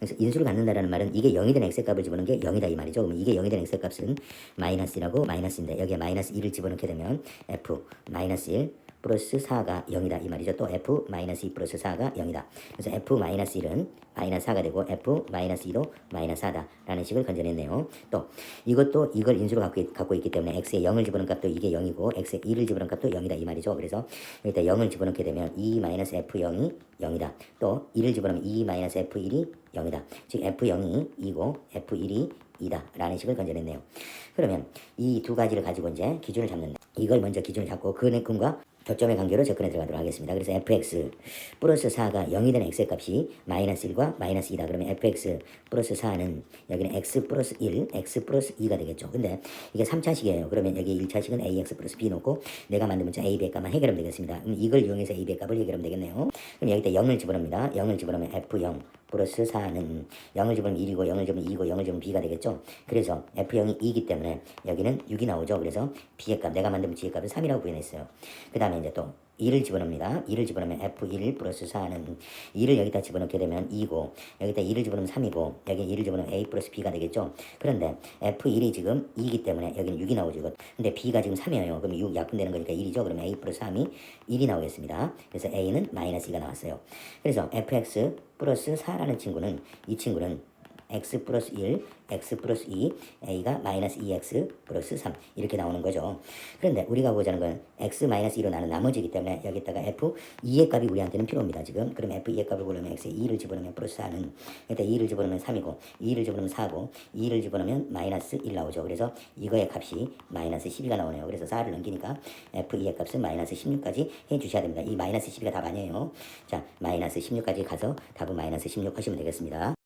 그래서 인수를 갖는다라는 말은 이게 0이 된 x의 값을 집어넣은 게 0이다 이 말이죠. 그러면 이게 0이 된 x의 값은 마이너스라고 마이너스인데 여기에 마이너스 1을 집어넣게 되면 f 마이너스 1 플러스 4가 0이다 이 말이죠. 또 f 마이너스 2 플러스 4가 0이다. 그래서 f 마이너스 1은 마이너스 4가 되고 f 마이너스 2도 마이너스 4다라는 식을 건져냈네요. 또 이것도 이걸 인수로 갖고, 있, 갖고 있기 때문에 x에 0을 집어넣은 값도 이게 0이고 x에 2를 집어넣은 값도 0이다 이 말이죠. 그래서 여기다 0을 집어넣게 되면 2 마이너스 f0이 0이다. 또 2를 집어넣으면 2 마이너스 f1이 0이다. 즉 f0이 2고 f1이 2다 라는 식을 건져냈네요. 그러면 이 두 가지를 가지고 이제 기준을 잡는다. 이걸 먼저 기준을 잡고 그 근과 교점의 관계로 접근해 들어가도록 하겠습니다. 그래서 fx 플러스 4가 0이 되는 x의 값이 마이너스 1과 마이너스 2다. 그러면 fx 플러스 4는 여기는 x 플러스 1, x 플러스 2가 되겠죠. 근데 이게 3차식이에요. 그러면 여기 1차식은 ax 플러스 b 놓고 내가 만든 문자 a, b의 값만 해결하면 되겠습니다. 이걸 이용해서 a, b의 값을 해결하면 되겠네요. 그럼 여기다 0을 집어넣습니다. 0을 집어넣으면 f0 플러스 4는 0을 집으면 1이고 0을 집으면 2고 0을 집으면 b가 되겠죠. 그래서 f0이 2이기 때문에 여기는 6이 나오죠. 그래서 b의 값 내가 만든 b의 값을 3이라고 구현했어요. 그 다음에 이제 또 2를 집어넣습니다. 2를 집어넣으면 f1 플러스 4는 2를 여기다 집어넣게 되면 2고 여기다 2를 집어넣으면 3이고 여기 2를 집어넣으면 a 플러스 b가 되겠죠. 그런데 f1이 지금 2이기 때문에 여기는 6이 나오죠. 근데 b가 지금 3이에요. 그럼 6 약분되는 거니까 1이죠. 그러면 a 플러스 3이 1이 나오겠습니다. 그래서 a는 마이너스 2가 나왔어요. 그래서 fx 플러스 4라는 친구는 이 친구는 x 플러스 1, x 플러스 2, a가 마이너스 2x 플러스 3 이렇게 나오는 거죠. 그런데 우리가 보자는 건 x 마이너스 2로 나는 나머지이기 때문에 여기다가 f 2의 값이 우리한테는 필요합니다. 지금 그럼 f 2의 값을 보려면 x에 2를 집어넣으면 플러스 4는 일단 2를 집어넣으면 3이고 2를 집어넣으면 4고 2를 집어넣으면 마이너스 1 나오죠. 그래서 이거의 값이 마이너스 12가 나오네요. 그래서 4를 넘기니까 f 2의 값은 마이너스 16까지 해주셔야 됩니다. 이 마이너스 12가 답 아니에요. 자 마이너스 16까지 가서 답은 마이너스 16 하시면 되겠습니다.